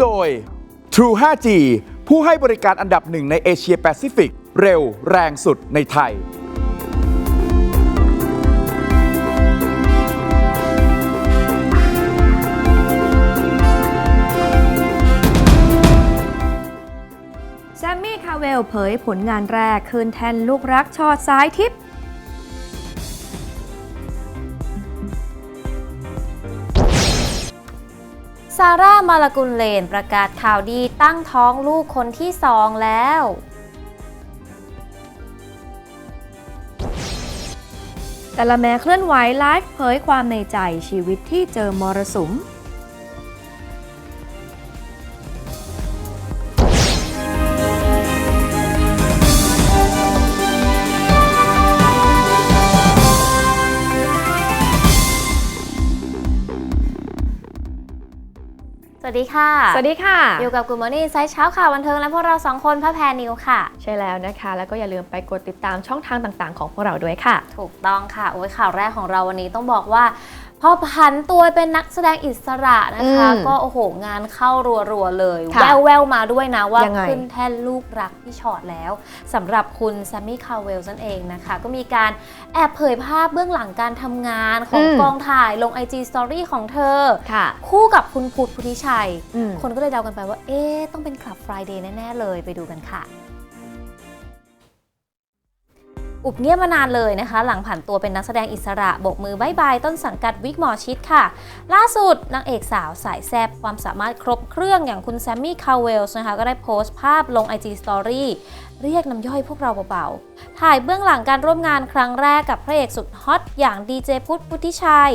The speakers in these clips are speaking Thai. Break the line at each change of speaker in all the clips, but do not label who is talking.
โดย True 5G ผู้ให้บริการอันดับหนึ่งในเอเชียแปซิฟิก เร็วแรงสุดในไทย
แซมมี่คาเวลเผยผลงานแรกคืนแทนลูกรักชอดซ้ายทิพย์า
ร่ามาลากุลเลนประกาศข่าวดีตั้งท้องลูกคนที่สองแล้ว
แต่ละแม้เคลื่อนไหวไลฟ์เผยความในใจชีวิตที่เจอมรสุม
วัสดีค่ะ
สวัสดีค่ะ
อยู่กับกูมอนี่ไซส์เช้าข่าวบันเทิงและพวกเราสองคนพระแพรนิวค่ะ
ใช่แล้วนะคะ แล้วก็อย่าลืมไปกดติดตามช่องทางต่างๆ ของพวกเราด้วยค่ะ
ถูกต้องค่ะ โอ้ยข่าวแรกของเราวันนี้ต้องบอกว่า พอผันตัวเป็นนักแสดงอิสระนะคะ
อืม
ก็โอ้โหงานเข้ารัวๆเลย
ค่ะ
แววแววๆมาด้วยนะว่า
ยังไง
ขึ้นแท่นลูกรักพี่ชอตแล้วสำหรับคุณแซมมี่คาเวลนั่นเองนะคะ ก็มีการแอบเผยภาพเบื้องหลังการทำงานของ
อืม
กองถ่ายลง IG Story ของเธอ
ค่ะ
คู่กับคุณพุทธพุทธิชัย
อืม
คนก็เลยเดากันไปว่า เอ๊ะ ต้องเป็นคลับ Friday แน่ ๆ เลยไปดูกันค่ะ อุบเงียบมานานเลยนะคะ หลังผ่านตัวเป็นนักแสดงอิสระโบกมือบายบายต้นสังกัดวิกหมอชิดค่ะ ล่าสุดนางเอกสาวสายแซบความสามารถครบเครื่องอย่างคุณแซมมี่คาเวลส์นะคะก็ได้โพสต์ภาพลง IG Story เรียกน้ำย่อยพวกเราเบาๆ ถ่ายเบื้องหลังการร่วมงานครั้งแรกกับพระเอกสุดฮอตอย่างดีเจพุทธพุทธิชัย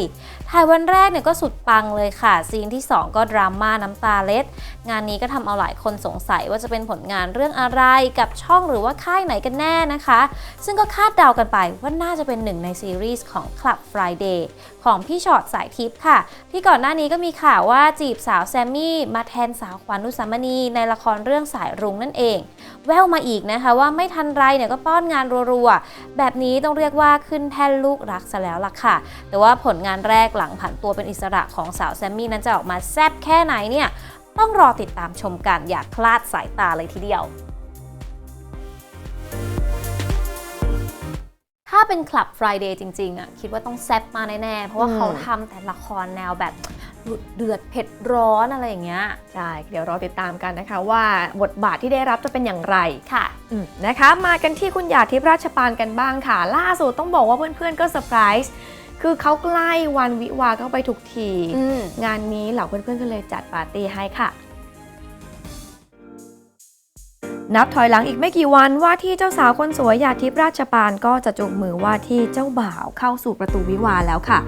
ถ่ายวันแรกเนี่ยก็สุดปังเลยค่ะ ซีนที่ 2 ก็ดราม่าน้ำตาเล็ด งานนี้ก็ทำเอาหลายคนสงสัยว่าจะเป็นผลงานเรื่องอะไรกับช่องหรือว่าค่ายไหนกันแน่นะคะ ซึ่งก็คาดเดากันไปว่าน่าจะเป็นหนึ่งในซีรีส์ของ Club Friday ของพี่ชอตสายทิพย์ค่ะ ที่ก่อนหน้านี้ก็มีข่าวว่าจีบสาวแซมมี่มาแทนสาวขวัญอุสามณีในละครเรื่องสายรุ้งนั่นเอง แววมาอีกนะคะว่าไม่ทันไรเนี่ยก็ป้อนงานรัวๆ แบบนี้ต้องเรียกว่าขึ้นแท่นลูกรักซะแล้วล่ะค่ะ แต่ว่าผลงานแรกหลังผันตัวเป็นอิสระของสาวแซมมี่นั้นจะออกมาแซบแค่ไหนเนี่ย ต้องรอติดตามชมกันอย่าคลาดสายตาเลยทีเดียว ถ้าเป็นคลับ Friday จริงๆอะคิดว่าต้องแซ่บมาแน่ๆ เพราะว่า
อืม
เขาทำแต่ละครแนวแบบดุเดือดเผ็ดร้อนอะไรอย่างเงี้ย
ใช่ เดี๋ยวรอติดตามกันนะคะว่าบทบาทที่ได้รับจะเป็นอย่างไร
ค่ะ
อืมนะคะ มากันที่คุณหยาดทิพย์ราชปานกันบ้างค่ะ ล่าสุดต้องบอกว่าเพื่อนๆก็เซอร์ไพรส์ คือเขาใกล้วันวิวาห์เข้าไปทุกที
อืม
งานนี้เหล่าเพื่อนๆก็เลยจัดปาร์ตี้ให้ค่ะ นับถอยหลังอีกไม่กี่วันว่าที่เจ้าสาวคนสวยหยาดทิพย์ราชปานก็จะจูงมือว่าที่เจ้าบ่าวเข้าสู่ประตูวิวาห์แล้วค่ะ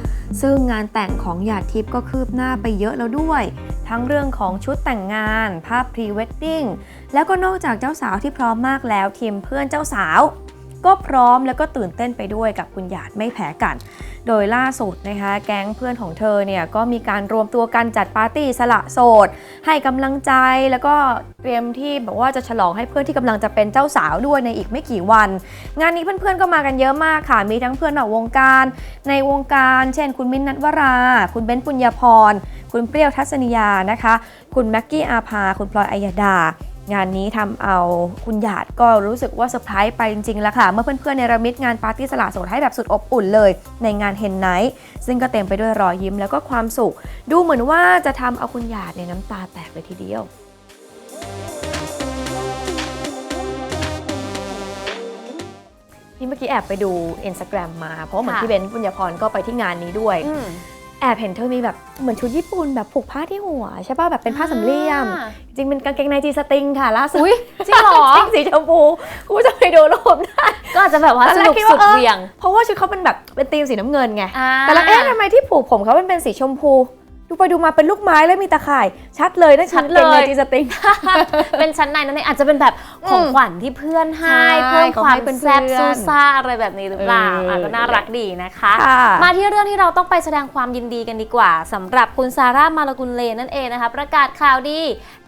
ซึ่งงานแต่งของหยาดทิพย์ก็คืบหน้าไปเยอะแล้วด้วย ทั้งเรื่องของชุดแต่งงาน ภาพพรีเวดดิ้งแล้วก็นอกจากเจ้าสาวที่พร้อมมากแล้วทีมเพื่อนเจ้าสาว ก็พร้อมแล้วก็ตื่นเต้นไปด้วยกับคุณหยาดไม่แพ้กัน โดยล่าสุดนะคะแก๊งเพื่อนของเธอเนี่ยก็มีการรวมตัวกันจัดปาร์ตี้สละโสด ให้กำลังใจแล้วก็เตรียมที่แบบว่าจะฉลองให้เพื่อนที่กำลังจะเป็นเจ้าสาวด้วยในอีกไม่กี่วัน งานนี้เพื่อนๆก็มากันเยอะมากค่ะ มีทั้งเพื่อนนอกวงการ ในวงการเช่น คุณมิ้นนัทวรา คุณเบ้นปุญญาพร คุณเปรี้ยวทัศนียานะคะ คุณแม็กกี้อาภา คุณพลอยอัยดา งานนี้ทำเอาคุณหยาดก็รู้สึกว่าเซอร์ไพรส์ไปจริงๆแล้วค่ะ เมื่อเพื่อนๆเนรมิตงานปาร์ตี้สละโสดให้แบบสุดอบอุ่นเลย ในงานเฮนไนท์ซึ่งก็เต็มไปด้วยรอยยิ้มแล้วก็ความสุข ดูเหมือนว่าจะทำเอาคุณหยาดเนี่ยน้ำตาแตกเลยทีเดียวนี่เมื่อกี้แอบไปดู Instagram มา เพราะว่าเหมือน
ค่ะ
พี่เบนซ์ปุญญาพรก็ไปที่งานนี้ด้วย
อืม
แอบเห็นเธอมีแบบเหมือนชุดญี่ปุ่นแบบผูกผ้าที่หัวใช่ป่ะแบบเป็นผ้าสามเหลี่ยม
อ่า
จริงเป็นกางเกงในจีสตริงค่ะล่าสุด
อุ้ยจริงเหรอ
จริงสีชมพูกูจะไปดูรูปได้
ก็อาจจะแบบว่า
ตอน
ส
แรก
นุก
คิด
สุ
ว่า
ด
เออ
เหวียง
เพราะว่าชุดเขาเป็นแบบเป็นธีมสีน้ำเงินไง
อ่า
แต่แล้วเอ๊ะทำไมที่ผูกผมเขาเป็นเป็นสีชมพู ดูไปดูมาเป็นลูกไม้แล้วมีตะข่าย ชัดเลยนั่นคือกางเกงในจีสตริง
เป็นชั้นในนั่นเองอาจจะเป็นแบบของ
อืม
ขวัญที่เพื่อนให้
ใช่
เพิ่ม
เขา
ความ
ให้เพื่อนๆ
แซ่บซูซ่าอะไรแบบนี้หรือเปล่า
เอออะ
ก็น่ารักดีนะคะ
ค่ะ
มาที่เรื่องที่เราต้องไปแสดงความยินดีกันดีกว่าสำหรับคุณซาร่ามาลากุลเลนนั่นเองนะคะ ประกาศข่าวดี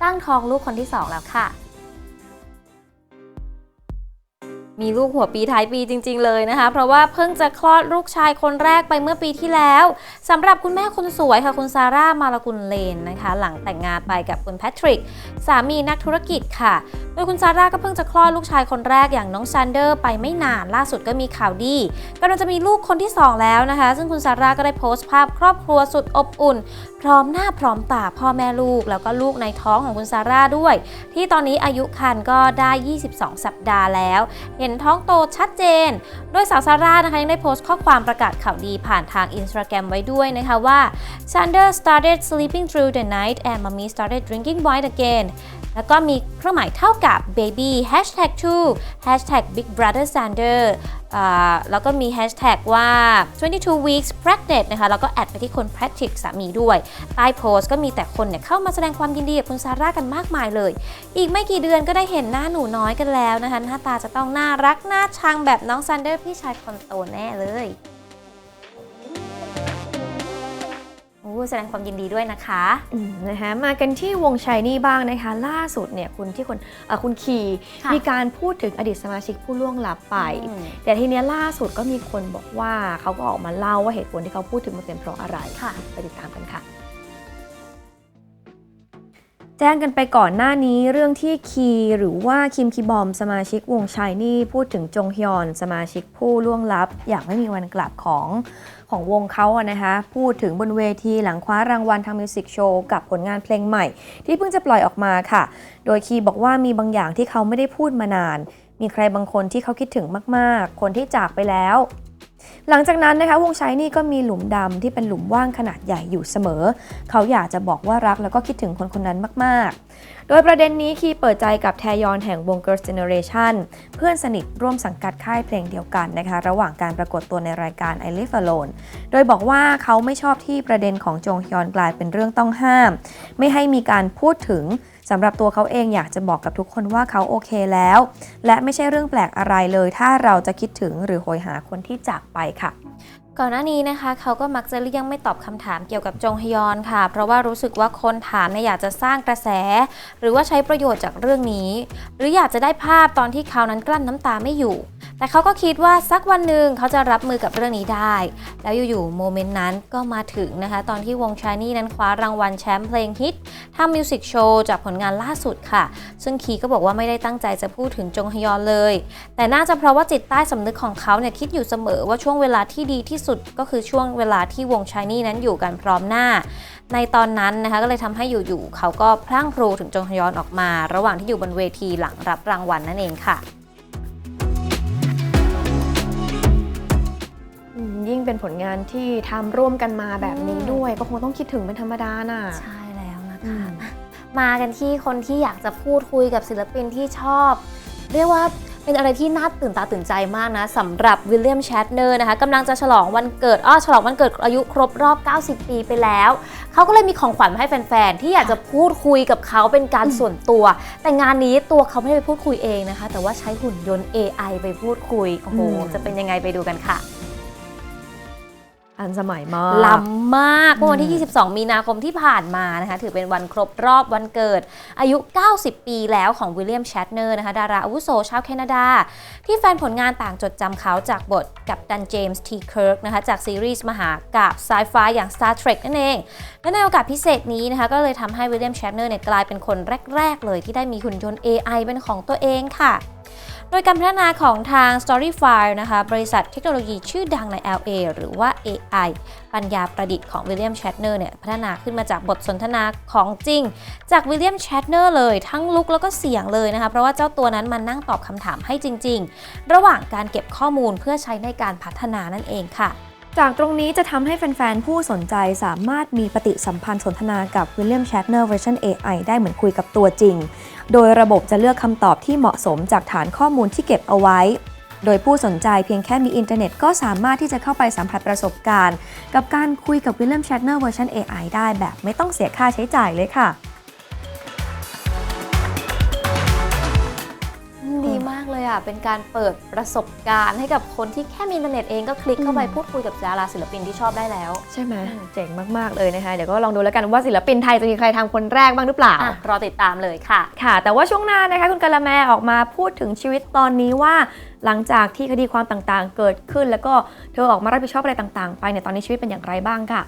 ตั้งท้องลูกคนที่2แล้วค่ะ มีลูกหัวปีท้ายปีจริง ๆ เลยนะคะ เพราะว่าเพิ่งจะคลอดลูกชายคนแรกไปเมื่อปีที่แล้วสำหรับคุณแม่คนสวยค่ะคุณซาร่ามาลากุลเลนนะคะ หลังแต่งงานไปกับคุณแพทริก สามีนักธุรกิจค่ะ โดยคุณซาร่าก็เพิ่งจะคลอดลูกชายคนแรกอย่างน้องซันเดอร์ ไปไม่นานล่าสุดก็มีข่าวดีกำลังจะมีลูกคนที่ 2 แล้วนะคะ ซึ่งคุณซาร่าก็ได้โพสต์ภาพครอบครัวสุดอบอุ่น พร้อมหน้าพร้อมตาพ่อแม่ลูก แล้วก็ลูกในท้องของคุณซาร่าด้วย ที่ตอนนี้อายุครรภ์ก็ได้ 22 สัปดาห์แล้วเห็นท้องโตชัดเจน โดยสาวซาร่านะคะยังได้โพสต์ข้อความประกาศข่าวดีผ่านทางอินสตาแกรมไว้ด้วยนะคะว่า Sander started sleeping through the night and mommy started drinking wine again แล้วก็มีเครื่องหมายเท่ากับ baby hashtag two hashtag big brother sander แล้วก็มี hashtag ว่า 22 weeks pregnant นะคะ แล้วก็แอดไปที่คน Patrick สามีด้วย ใต้โพสต์ก็มีแต่คนเนี่ยเข้ามาแสดงความยินดีกับคุณซาร่ากันมากมายเลย อีกไม่กี่เดือนก็ได้เห็นหน้าหนูน้อยกันแล้วนะคะ หน้าตาจะต้องน่ารักน่าชังแบบน้องซันเดอร์พี่ชายคนโตแน่เลย แสดงความยินดีด้วยนะคะ
อืมนะคะ มากันที่วงชายนี่บ้างนะคะ ล่าสุดเนี่ยคุณที่คนเอ่อคุณคี
ค่ะ
มีการพูดถึงอดีตสมาชิกผู้ล่วงลับไป
อืม
แต่ทีเนี้ยล่าสุดก็มีคนบอกว่าเขาก็ออกมาเล่าว่าเหตุผลที่เขาพูดถึงมันเป็นเพราะอะไร
ค่ะ
ไปติดตามกันค่ะ แจ้งกันไปก่อนหน้านี้เรื่องที่คีหรือว่าคิมคีบอมสมาชิกวงชายนี่พูดถึงจงฮยอนสมาชิกผู้ล่วงลับ อยางไม่มีวันกลับของของวงเขาอะนะคะพูดถึงบนเวทีหลังคว้ารางวัลทางมิวสิกโชว์กับผลงานเพลงใหม่ ที่เพิ่งจะปล่อยออกมาค่ะ โดยคีบอกว่ามีบางอย่างที่เขาไม่ได้พูดมานาน มีใครบางคนที่เขาคิดถึงมากๆ คนที่จากไปแล้ว หลังจากนั้นนะคะวงชายนี่ก็มีหลุมดำที่เป็นหลุมว่างขนาดใหญ่อยู่เสมอ เขาอยากจะบอกว่ารักแล้วก็คิดถึงคนคนนั้นมาก ๆ โดยประเด็นนี้คีเปิดใจกับแทยอนแห่งวง Girls' Generation เพื่อนสนิทร่วมสังกัดค่ายเพลงเดียวกันนะคะ ระหว่างการปรากฏตัวในรายการ I Live Alone โดยบอกว่าเขาไม่ชอบที่ประเด็นของจงฮยอนกลายเป็นเรื่องต้องห้าม ไม่ให้มีการพูดถึง สำหรับตัวเขาเองอยากจะบอกกับทุกคนว่าเขาโอเคแล้ว และไม่ใช่เรื่องแปลกอะไรเลย ถ้าเราจะคิดถึงหรือโหยหาคนที่จากไปค่ะ
ก่อนหน้านี้นะคะเขาก็มักจะเลี่ยงไม่ตอบคำถามเกี่ยวกับจงฮยอนค่ะ เพราะว่ารู้สึกว่าคนถามเนี่ยอยากจะสร้างกระแส หรือว่าใช้ประโยชน์จากเรื่องนี้ หรืออยากจะได้ภาพตอนที่เขานั้นกลั้นน้ำตาไม่อยู่ แต่เขาก็คิดว่าสักวันหนึ่งเขาจะรับมือกับเรื่องนี้ได้ แล้วอยู่ๆโมเมนต์นั้นก็มาถึงนะคะ ตอนที่วงชายนี่นั้นคว้ารางวัลแชมป์เพลงฮิตทำมิวสิกโชว์จากผลงานล่าสุดค่ะ ซึ่งคีก็บอกว่าไม่ได้ตั้งใจจะพูดถึงจงฮยอนเลย แต่น่าจะเพราะว่าจิตใต้สำนึกของเขาเนี่ยคิดอยู่เสมอว่าช่วงเวลาที่ดีที่สุดก็คือช่วงเวลาที่วงชายนี่นั้นอยู่กันพร้อมหน้า ในตอนนั้นนะคะก็เลยทำให้อยู่ๆเขาก็พลั่งพลูถึงจงฮยอนออกมา ระหว่างที่อยู่บนเวทีหลังรับรางวัลนั่นเองค่ะ
เป็นผลงานที่ทำร่วมกันมาแบบนี้ด้วย ก็คงต้องคิดถึงเป็นธรรมดาน่ะ
ใช่แล้วนะ
อื
คะ
ม
มากันที่คนที่อยากจะพูดคุยกับศิลปินที่ชอบ เรียกว่าเป็นอะไรที่น่าตื่นตาตื่นใจมากนะสำหรับวิลเลียมแชตเนอร์นะคะกำลังจะฉลองวันเกิดอ้อฉลองวันเกิดอายุครบรอบ 90 ปีไปแล้ว เขาก็เลยมีของขวัญมาให้แฟนๆ ที่อยากจะพูดคุยกับเขาเป็นการส่วนตัว แต่งานนี้ตัวเขาไม่ได้ไปพูดคุยเองนะคะ แต่ว่าใช้หุ่นยนต์ AI ไปพูดคุยโอ้โห
อืม
จะเป็นยังไงไปดูกันค่ะ
อันสมัยมาก
ล้ำมากเมื่อวันที่ 22 มีนาคมที่ผ่านมานะคะ ถือเป็นวันครบรอบวันเกิด อายุ 90 ปีแล้วของวิลเลียมแชตเนอร์นะคะ ดาราอาวุโสชาวแคนาดา ที่แฟนผลงานต่างจดจำเขาจากบทกับดันเจมส์ทีเคิร์กนะคะ จากซีรีส์มหากาบไซไฟอย่าง Star Trek นั่นเอง และในโอกาสพิเศษนี้นะคะ ก็เลยทำให้วิลเลียมแชตเนอร์เนี่ยกลายเป็นคนแรก ๆ เลยที่ได้มีหุ่นยนต์ AI เป็นของตัวเองค่ะ โดยการพัฒนาของทาง Storyfile นะคะ บริษัทเทคโนโลยีชื่อดังใน LA หรือว่า AI ปัญญาประดิษฐ์ของวิลเลียมแชตเนอร์เนี่ย พัฒนาขึ้นมาจากบทสนทนาของจริง จากวิลเลียมแชตเนอร์เลยทั้งลุกแล้วก็เสียงเลยนะคะ เพราะว่าเจ้าตัวนั้นมันนั่งตอบคำถามให้จริง ๆ ระหว่างการเก็บข้อมูลเพื่อใช้ในการพัฒนานั่นเองค่ะ
จากตรงนี้จะทำให้แฟน ๆ ผู้สนใจสามารถมีปฏิสัมพันธ์สนทนากับวิลเลียมแชตเนอร์เวอร์ชัน AI ได้เหมือนคุยกับตัวจริง โดยระบบจะเลือกคำตอบที่เหมาะสมจากฐานข้อมูลที่เก็บเอาไว้ โดยผู้สนใจเพียงแค่มีอินเทอร์เน็ตก็สามารถที่จะเข้าไปสัมผัสประสบการณ์ กับการคุยกับวิลเลียมแชตเนอร์เวอร์ชัน AI ได้แบบไม่ต้องเสียค่าใช้จ่ายเลยค่ะ
เลยเลยอะ เป็นการเปิดประสบการณ์ให้กับคนที่แค่มีอินเทอร์เน็ตเองก็คลิกเข้าไป
อืม
พูดคุยกับดาราศิลปินที่ชอบได้แล้ว
ใช่ไหม
อืม
เจ๋งมาก ๆ เลยนะคะ เดี๋ยวก็ลองดูแล้วกันว่าศิลปินไทยจะมีใครทำคนแรกบ้างหรือเปล่า
อะรอติดตามเลยค่ะ
ค่ะ แต่ว่าช่วงหน้านะคะคุณกะละแมออกมาพูดถึงชีวิตตอนนี้ว่า หลังจากที่คดีความต่างๆ เกิดขึ้น แล้วก็เธอออกมารับผิดชอบอะไรต่าง ๆ ไปเนี่ยตอนนี้ชีวิตเป็นอย่างไรบ้างค่ะ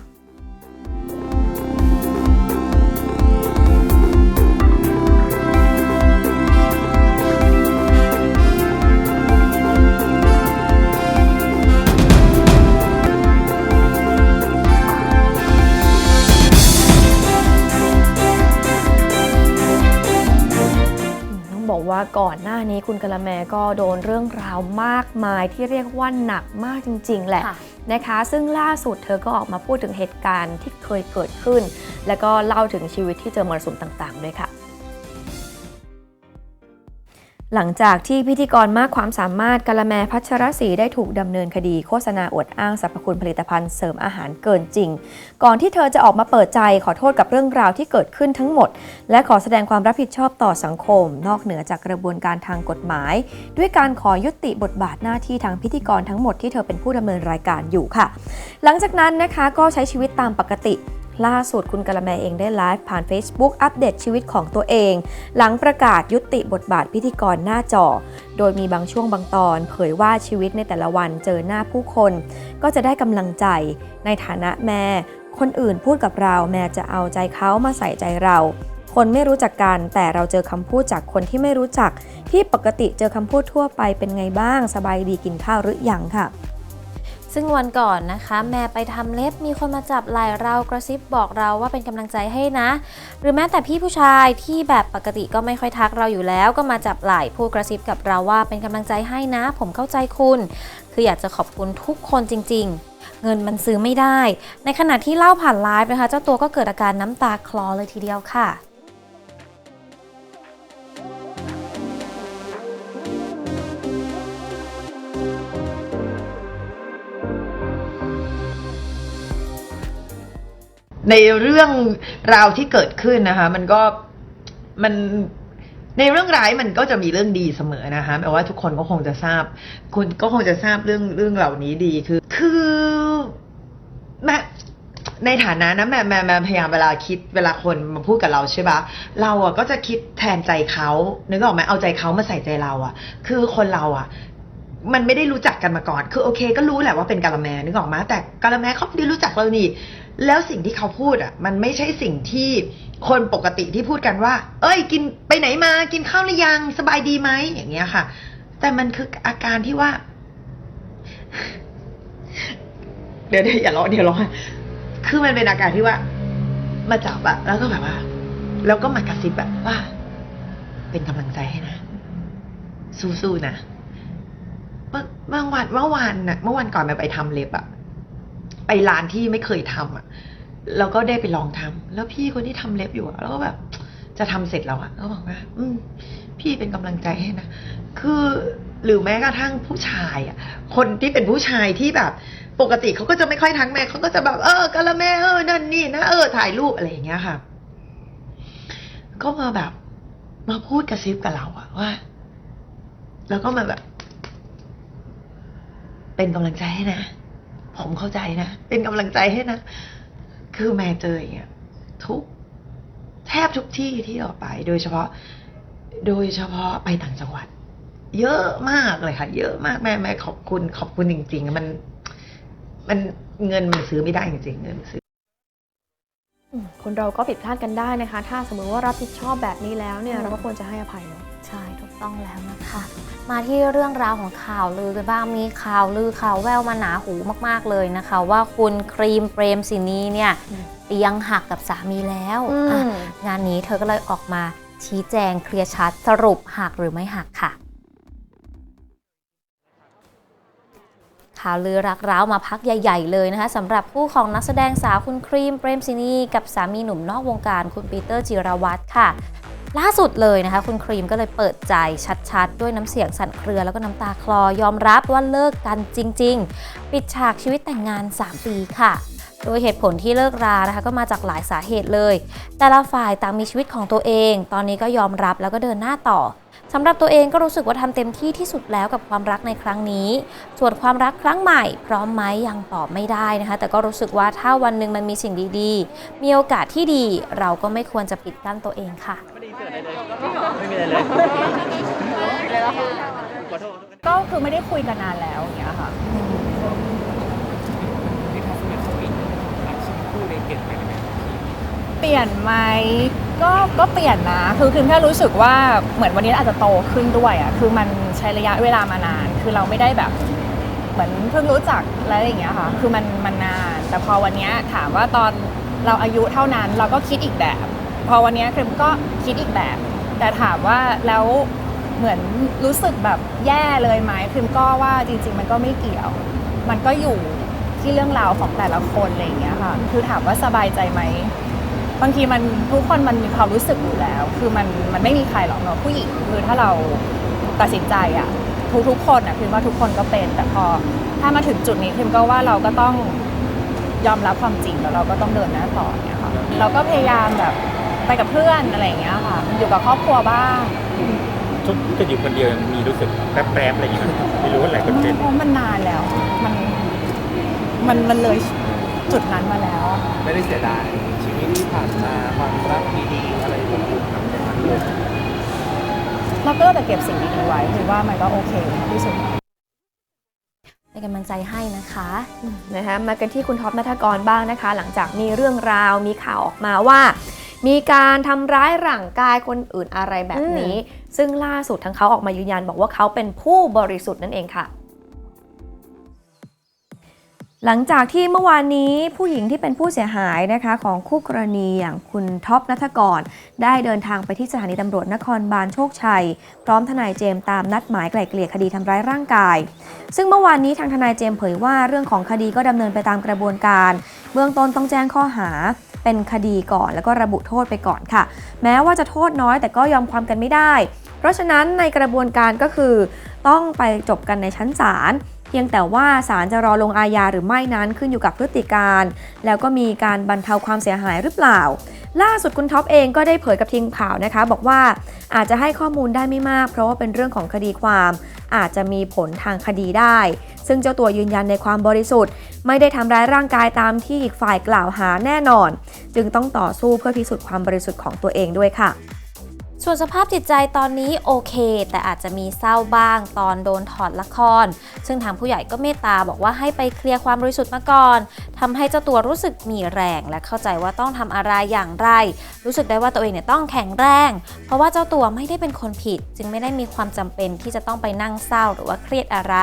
กว่าก่อนหน้านี้คุณกะละแมก็โดนเรื่องราวมากมายที่เรียกว่าหนักมากจริง ๆ แหละ
ค่ะ
นะคะ ซึ่งล่าสุดเธอก็ออกมาพูดถึงเหตุการณ์ที่เคยเกิดขึ้น แล้วก็เล่าถึงชีวิตที่เจอมรสุมต่าง ๆ ด้วยค่ะ หลังจากที่พิธีกรมากความสามารถกะละแมพัชรศรีได้ถูกดำเนินคดีโฆษณาอวดอ้างสรรพคุณผลิตภัณฑ์เสริมอาหารเกินจริง ก่อนที่เธอจะออกมาเปิดใจขอโทษกับเรื่องราวที่เกิดขึ้นทั้งหมด และขอแสดงความรับผิดชอบต่อสังคม นอกเหนือจากกระบวนการทางกฎหมาย ด้วยการขอยุติบทบาทหน้าที่ทางพิธีกรทั้งหมดที่เธอเป็นผู้ดำเนินรายการอยู่ค่ะ หลังจากนั้นนะคะก็ใช้ชีวิตตามปกติ ล่าสุดคุณกะละแมเองได้ไลฟ์ผ่าน Facebook อัปเดตชีวิตของตัวเอง หลังประกาศยุติบทบาทพิธีกรหน้าจอ โดยมีบางช่วงบางตอน เผยว่าชีวิตในแต่ละวันเจอหน้าผู้คน ก็จะได้กำลังใจ ในฐานะแม่ คนอื่นพูดกับเราแม่จะเอาใจเขามาใส่ใจเราคนไม่รู้จักกันแต่เราเจอคำพูดจากคนที่ไม่รู้จัก ที่ปกติเจอคำพูดทั่วไปเป็นไงบ้าง สบายดีกินข้าวหรือยังค่ะ
ซึ่งวันก่อนนะคะ แม่ไปทำเล็บมีคนมาจับไหล่เรากระซิบบอกเราว่าเป็นกำลังใจให้นะ หรือแม้แต่พี่ผู้ชายที่แบบปกติก็ไม่ค่อยทักเราอยู่แล้ว ก็มาจับไหล่พูดกระซิบกับเราว่าเป็นกำลังใจให้นะ ผมเข้าใจคุณ คืออยากจะขอบคุณทุกคนจริง ๆเงินมันซื้อไม่ได้ ในขณะที่เล่าผ่านไลฟ์นะคะ เจ้าตัวก็เกิดอาการน้ำตาคลอเลยทีเดียวค่ะ
ในเรื่องราวที่เกิดขึ้นนะคะ มันก็มันในเรื่องร้ายมันก็จะมีเรื่องดีเสมอนะคะแปลว่าทุกคนก็คงจะทราบ คุณก็คงจะทราบเรื่องเรื่องเหล่านี้ดีคือ คือแมในฐานะนะแม่แม่แม่พยายามเวลาคิดเวลาคนมาพูดกับเราใช่ปะเราอะก็จะคิดแทนใจเขานึกออกไหมเอาใจเขามาใส่ใจเราอะ คือคนเราอะ มันไม่ได้รู้จักกันมาก่อน คือโอเค ก็รู้แหละว่าเป็นกาละแมนึกออกมาแต่กาละแมเขาไม่ได้รู้จักเรานี่ แล้วสิ่งที่เขาพูดอะ มันไม่ใช่สิ่งที่คนปกติที่พูดกันว่า เอ้ย กินไปไหนมา กินข้าวหรือยัง สบายดีไหม อย่างเงี้ยค่ะ แต่มันคืออาการที่ว่า เดี๋ยวเดี๋ยวอย่าร้องเดี๋ยวร้องคือมันเป็นอาการที่ว่า มาจับอะแล้วก็แบบว่า แล้วก็มากระซิบแบบว่า เป็นกำลังใจให้นะ สู้ๆนะ เมื่อวันเมื่อวานน่ะ เมื่อวันก่อนแม่ไปทำเล็บอะ ไปร้านที่ไม่เคยทำอะแล้วก็ได้ไปลองทำแล้วพี่คนที่ทำเล็บอยู่แล้วก็แบบ จะทำเสร็จแล้วอะก็บอกว่า อืม พี่เป็นกำลังใจให้นะคือหรือแม้กระทั่งผู้ชายอะ คนที่เป็นผู้ชายที่แบบ ปกติเขาก็จะไม่ค่อยทักแม่เขาก็จะแบบเออกะละแม่เออนั่นนี่นะเออถ่ายรูปอะไรอย่างเงี้ยค่ะ ก็มาแบบ มาพูดกระซิบกับเราอะว่า แล้วก็มาแบบ เป็นกำลังใจให้นะ ผมเข้าใจนะ เป็นกำลังใจให้นะ คือแม่เจออย่างเงี้ยทุกแทบทุกที่ที่เราไป โดยเฉพาะ โดยเฉพาะไปต่างจังหวัด เยอะมากเลยค่ะ เยอะมากแม่แม่ขอบคุณขอบคุณจริง ๆ มัน มันเงินมันซื้อไม่ได้จริงๆเงินมันซื้อ
คนเราก็ผิดพลาดกันได้นะคะ ถ้าสมมติว่ารับผิดชอบแบบนี้แล้วเนี่ย
อืม
เราก็ควรจะให้อภัยเนาะ
ใช่ถูกต้องแล้วนะคะ มาที่เรื่องราวของข่าวลือกันบ้างมีข่าวลือข่าวแววมาหนาหูมากๆเลยนะคะ ว่าคุณครีมเปรมสินีเนี่ย
อืม
เตียงหักกับสามีแล้วอะงานนี้เธอก็เลยออกมาชี้แจงเคลียร์ชัดสรุปหักหรือไม่หักค่ะ ข่าวลือรักร้าวมาพักใหญ่ ๆ เลยนะคะสำหรับคู่ของนักแสดงสาวคุณครีมเปรมซินีกับสามีหนุ่มนอกวงการคุณปีเตอร์จิรวัตรค่ะ ล่าสุดเลยนะคะ คุณครีมก็เลยเปิดใจชัดๆ ด้วยน้ำเสียงสั่นเครือแล้วก็น้ำตาคลอยอมรับว่าเลิกกันจริง ๆ ปิดฉากชีวิตแต่งงาน 3 ปีค่ะโดยเหตุผลที่เลิกรานะคะก็มาจากหลายสาเหตุเลย แต่ละฝ่ายต่างมีชีวิตของตัวเอง ตอนนี้ก็ยอมรับแล้วก็เดินหน้าต่อ สำหรับตัวเองก็รู้สึกว่าทำเต็มที่ที่สุดแล้วกับความรักในครั้งนี้ ส่วนความรักครั้งใหม่ พร้อมไหมยังตอบไม่ได้นะคะ แต่ก็รู้สึกว่าถ้าวันหนึ่งมันมีสิ่งดีๆ มีโอกาสที่ดี เราก็ไม่ควรจะปิดกั้นตัวเองค่ะ
ก็คือไม่ได้คุยกันนานแล้วอย่างเงี้ยค่ะเป ปลี่ยนไหมก็ก็เปลี่ยนนะ คือคือแค่รู้สึกว่าเหมือนวันนี้อาจจะโตขึ้นด้วยอะคือมันใช้ระยะเวลามานาน คือเราไม่ได้แบบ เหมือนเพิ่งรู้จักอะไรอย่างเงี้ยค่ะ คือมันมันนาน แต่พอวันนี้ถามว่าตอนเราอายุเท่านั้นเราก็คิดอีกแบบ พอวันนี้คริมก็คิดอีกแบบ แต่ถามว่าแล้วเหมือนรู้สึกแบบแย่เลยไหมคริมก็ว่าจริง ๆ มันก็ไม่เกี่ยว มันก็อยู่ที่เรื่องราวของแต่ละคนอะไรอย่างเงี้ยค่ะ คือถามว่าสบายใจไหม บางทีมันทุกคนมันมีความรู้สึกอยู่แล้ว คือมันมันไม่มีใครหรอกเนาะผู้หญิงคือถ้าเราตัดสินใจอะทุกทุกๆคนอะพิมว่าทุกคนก็เป็น แต่พอถ้ามาถึงจุดนี้พิมก็ว่าเราก็ต้องยอมรับความจริงแล้วเราก็ต้องเดินหน้าต่อเนี่ยค่ะเราก็พยายามแบบไปกับเพื่อนอะไรอย่างเงี้ยค่ะ อยู่กับครอบครัวบ้าง
ทุกก็อยู่คนเดียวยังมีรู้สึกแป๊บๆอะไรอย่างเงี้ยไม่รู้ว่าอะไรเป็นเป็น
เพราะมันนานแล้ว มันมันมันเลยจุดนั้นมาแล้วอะ
ไม่ได้เสียดายชีวิต ที่ผ่านมาความรักดีๆอะไรแบบนี้ทำอย่างนั้นเลย
เราก็แต่เก็บสิ่งดีๆไว้คือว่ามันก็โอเคที่สุด
เป็นกำลังใจให้นะคะ
นะคะมากันที่คุณท็อปนัทกรบ้างนะคะ หลังจากมีเรื่องราวมีข่าวออกมาว่า มีการทำร้ายร่างกายคนอื่นอะไรแบบนี้ ซึ่งล่าสุดทั้งเขาออกมายืนยันบอกว่าเขาเป็นผู้บริสุทธิ์นั่นเองค่ะ หลังจากที่เมื่อวานนี้ผู้หญิงที่เป็นผู้เสียหายนะคะของคู่กรณีอย่างคุณท็อปนัทกร ได้เดินทางไปที่สถานีตำรวจนครบาลโชคชัย พร้อมทนายเจมส์ตามนัดหมายไกล่เกลี่ยคดีทำร้ายร่างกาย ซึ่งเมื่อวานนี้ทางทนายเจมส์เผยว่าเรื่องของคดีก็ดำเนินไปตามกระบวนการ เบื้องต้นต้องแจ้งข้อหาเป็นคดีก่อน แล้วก็ระบุโทษไปก่อนค่ะ แม้ว่าจะโทษน้อยแต่ก็ยอมความกันไม่ได้ เพราะฉะนั้นในกระบวนการก็คือ ต้องไปจบกันในชั้นศาล พียงแต่ว่าศาลจะรอลงอาญาหรือไม่นั้นขึ้นอยู่กับพฤติการ แล้วก็มีการบรรเทาความเสียหายหรือเปล่า ล่าสุดคุณท็อปเองก็ได้เผยกับทีมข่าวนะคะ บอกว่าอาจจะให้ข้อมูลได้ไม่มาก เพราะว่าเป็นเรื่องของคดีความ อาจจะมีผลทางคดีได้ ซึ่งเจ้าตัวยืนยันในความบริสุทธิ์ ไม่ได้ทำร้ายร่างกายตามที่อีกฝ่ายกล่าวหาแน่นอน จึงต้องต่อสู้เพื่อพิสูจน์ความบริสุทธิ์ของตัวเองด้วยค่ะ
ส่วนสภาพจิตใจตอนนี้โอเค แต่อาจจะมีเศร้าบ้างตอนโดนถอดละคร ซึ่งทางผู้ใหญ่ก็เมตตาบอกว่าให้ไปเคลียร์ความบริสุทธิ์มาก่อนทำให้เจ้าตัวรู้สึกมีแรงและเข้าใจว่าต้องทำอะไรอย่างไร รู้สึกได้ว่าตัวเองเนี่ยต้องแข็งแรง เพราะว่าเจ้าตัวไม่ได้เป็นคนผิด จึงไม่ได้มีความจำเป็นที่จะต้องไปนั่งเศร้าหรือว่าเครียดอะไร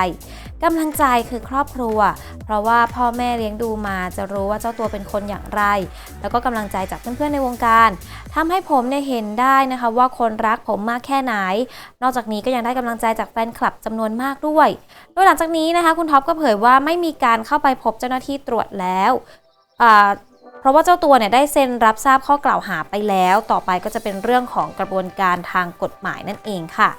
กำลังใจคือครอบครัว เพราะว่าพ่อแม่เลี้ยงดูมาจะรู้ว่าเจ้าตัวเป็นคนอย่างไร แล้วก็กำลังใจจากเพื่อนๆในวงการทำให้ผมเนี่ยเห็นได้นะคะ ว่าคนรักผมมากแค่ไหน นอกจากนี้ก็ยังได้กำลังใจจากแฟนคลับจำนวนมากด้วย โดยหลังจากนี้นะคะ คุณท็อปก็เผยว่าไม่มีการเข้าไปพบเจ้าหน้าที่ตรวจแล้วเพราะว่าเจ้าตัวเนี่ยได้เซ็นรับทราบข้อกล่าวหาไปแล้ว ต่อไปก็จะเป็นเรื่องของกระบวนการทางกฎหมายนั่นเองค่ะ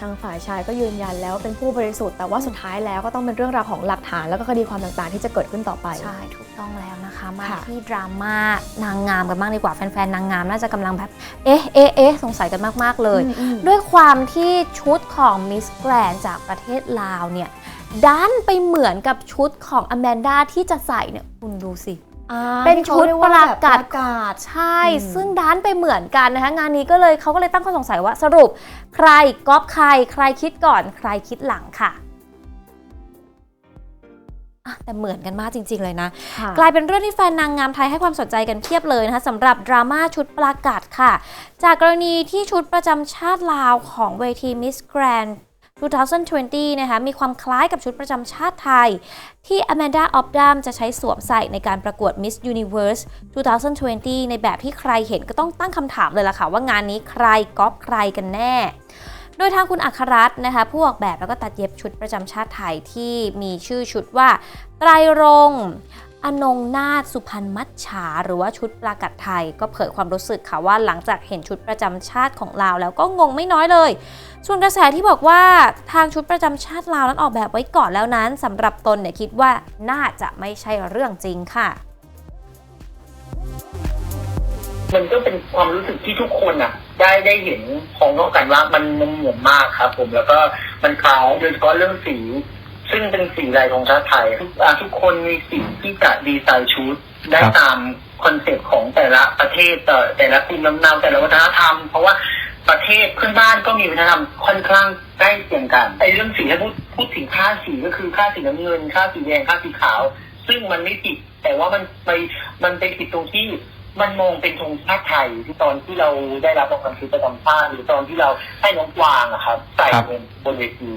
ทางฝ่ายชายก็ยืนยันแล้วว่าเป็นผู้บริสุทธิ์แต่ว่าสุดท้ายแล้วก็ต้องเป็นเรื่องราวของหลักฐาน แล้วก็คดีความต่างๆ ที่จะเกิดขึ้นต่อไป
ใช่ถูกต้องแล้วนะคะมา
ค่ะ
ที่ดราม่านางงามกันบ้างดีกว่าแฟนๆนางงามน่าจะกำลังแบบเอ๊ะเอ๊ะเอ๊ะสงสัยกันมากๆเลย
อืม
ด้วยความที่ชุดของมิสแกรนจากประเทศลาวเนี่ยดันไปเหมือนกับชุดของอแมนดาที่จะใส่เนี่ยคุณดูสิ
อ่า
เป็น
ที่
ชุ
เขา
ด
เรีย
ป
ว่า
ระ
แบบ
กาศ
ประกาศ
ใช่
อืม
ซึ่งดันไปเหมือนกันนะคะ งานนี้ก็เลยเขาก็เลยตั้งข้อสงสัยว่าสรุป ใครก๊อปใคร ใครคิดก่อน ใครคิดหลังค่ะอะแต่เหมือนกันมากจริง ๆ เลยนะ
ค่ะ
กลายเป็นเรื่องที่แฟนนางงามไทยให้ความสนใจกันเพียบเลยนะคะสำหรับดราม่าชุดประกาศค่ะ จากกรณีที่ชุดประจำชาติลาวของเวที Miss Grand 2020 นะคะ มีความคล้ายกับชุดประจำชาติไทย ที่ Amanda o b d a m จะใช้สวมใส่ในการประกวด Miss Universe 2020 ในแบบที่ใครเห็นก็ต้องตั้งคำถามเลยล่ะค่ะว่างานนี้ใครก๊อปใครกันแน่ โดยทางคุณอัครรัตน์นะคะผู้ออกแบบแล้วก็ตัดเย็บชุดประจำชาติไทยที่มีชื่อชุดว่าไตรรงอนงนาถสุพรรณมัจฉาหรือว่าชุดปลากัดไทย ก็เผยความรู้สึกค่ะว่าหลังจากเห็นชุดประจำชาติของลาวแล้วก็งงไม่น้อยเลย ส่วนกระแสที่บอกว่าทางชุดประจำชาติลาวนั้นออกแบบไว้ก่อนแล้วนั้นสำหรับตนเนี่ยคิดว่าน่าจะไม่ใช่เรื่องจริงค่ะ
มันก็เป็นความรู้สึกที่ทุกคนอะ ได้ได้เห็นของนอกกันว่ามันมันเหมือนมากครับ ผมแล้วก็มันคล้ายโดยเฉพาะเรื่องสี ซึ่งเป็นสีลายของชาติไทยทุกอ่าทุกคนมีสิทธิ์ที่จะดีไซน์ชุดได้
ครับ
ตามคอนเซ็ปต์ของแต่ละประเทศแต่แต่ละภูมิลำเนาแต่ละวัฒนธรรม เพราะว่าประเทศเพื่อนบ้านก็มีวัฒนธรรมค่อนข้างใกล้เคียงกันไอ้เรื่องสีถ้าพูดพูดถึงค่าสีก็คือค่าสีน้ำเงิน ค่าสีแดงค่าสีขาว ซึ่งมันไม่ผิดแต่ว่ามันไปมันไปผิดตรงที่ มันมองเป็นธงชาติไทยที่ตอนที่เราได้รับรางวัลคือประจำชาติหรือตอนที่เราให้น้องกวางอะครับ ใส่
ครับ
บนบนเวที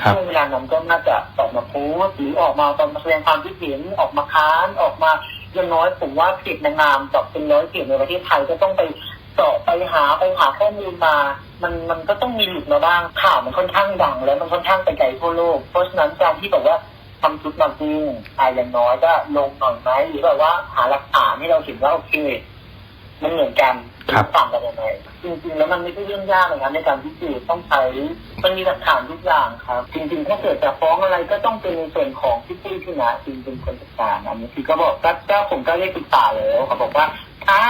ครับ
ช่วงเวลานั้นก็น่าจะออกมาโพสต์หรือออกมาตอนมาแสดงความคิดเห็นออกมาค้านออกมาอย่างน้อยผมว่าเพจนางงามกับเป็นร้อยเพจในประเทศไทยก็ต้องไปเจาะไปหาไปหาข้อมูลมา มันมันก็ต้องมีหลุดมาบ้างข่าวมันค่อนข้างดัง แล้วมันค่อนข้างไปไกลทั่วโลกเพราะฉะนั้นการที่บอกว่า ทำชุดมาจริงอ่าอย่างน้อยก็ลงหน่อยไหมหรือแบบว่าหาหลักฐานให้เราเห็นว่าโอเคมันเหมือนกัน
ครับ
ต่างกันยังไงจริงๆแล้วมันไม่ใช่เรื่องยากเลยครับในการพิสูจน์ต้องใช้มันมีหลักฐานทุกอย่างครับ จริงๆถ้าเกิดจะฟ้องอะไรก็ต้องเป็นในส่วนของพี่ปุ้ยพี่นะจริงเป็นคนจัดการอันนี้คือก็บอกก็ก็ผมก็ได้ปรึกษาแล้วเขาบอกว่าถ้า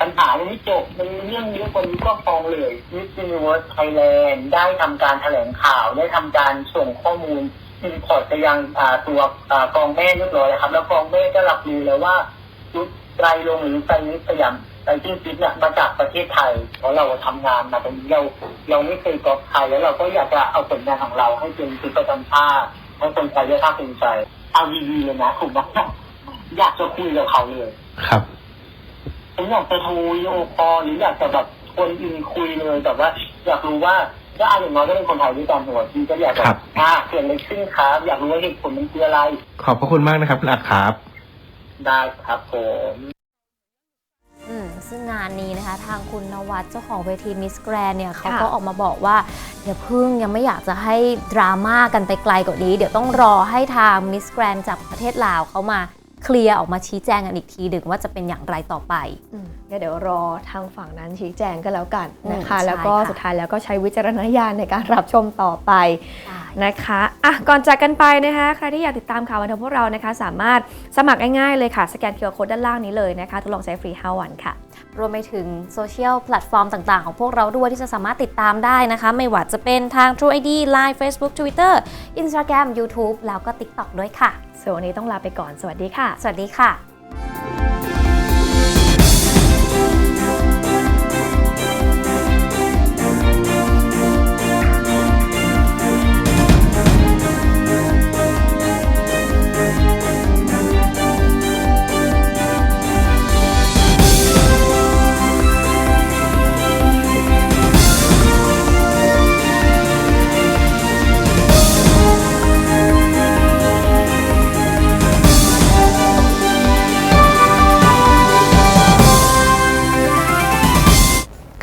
ปัญหายังไม่จบมันมีเรื่องเยอะกว่านี้ก็ฟ้องเลย Miss Universe Thailand ได้ทำการแถลงข่าวได้ทำการส่งข้อมูล รีพอร์ตไปยังอ่าตัวอ่ากองแม่เรียบร้อยแล้วครับ แล้วกองแม่ก็รับรู้แล้วว่าชุดไตรลงค์หรือไตรนิสยามไตรจิ้งฟิตเนี่ยมาจากประเทศไทย เพราะเราทำงานมาตรงนี้เราเราไม่เคยกอบใครแล้วเราก็อยากจะเอาผลงานของเราให้เป็นชุดประจำชาติให้คนไทยได้ภาคภูมิใจเอาดีๆเลยนะผมว่าอยากจะคุยกับเขาเลย
ครับ
ผมอยากจะโทรวิดีโอคอลหรืออยากจะแบบคนอื่นคุยเลยแต่ว่า อยากรู้ว่า ถ้าอาอย่างน้อยก็เป็นคนไทยด้วยกันหัวทีก็อยากจะ
ครับ
อ่าเกิดอะไรขึ้นครับอยากรู้ว่าเหตุผลมันคืออะไร
ขอบพระคุณมากนะครับ คุณอัดครับ
ได้ครับผม
อืมซึ่งงานนี้นะคะ ทางคุณนวัดเจ้าของเวทีมิสแกรนเนี่ยเขา
ค่ะ
ก็ออกมาบอกว่าอย่าพึ่งยังไม่อยากจะให้ดราม่ากันไปไกลกว่านี้ เดี๋ยวต้องรอให้ทางมิสแกรนจากประเทศลาวเขามาเคลียร์ออกมาชี้แจงกันอีกทีดึงว่าจะเป็นอย่างไรต่อไป
อืม ก็เดี๋ยวรอทางฝั่งนั้นชี้แจงก็แล้วกันนะคะ
อืมใช่
แล้วก็
ค่ะ
สุดท้ายแล้วก็ใช้วิจารณญาณในการรับชมต่อไปนะคะอะก่อนจากกันไปนะคะใครที่อยากติดตามข่าวบันเทิงพวกเรานะคะ สามารถสมัครง่ายๆเลยค่ะ สแกนเคอร์โคดด้านล่างนี้เลยนะคะทดลองใช้ฟรี 5 วันค่ะ
รวมไปถึงโซเชียลแพลตฟอร์มต่างๆ ของพวกเราด้วยที่จะสามารถติดตามได้นะคะ ไม่ว่าจะเป็นทาง True ID Line Facebook Twitter Instagram YouTube แล้วก็ TikTok ด้วยค่ะ
ส่วนวันนี้ต้องลาไปก่อนสวัสดีค่ะ
สวัสดีค่ะ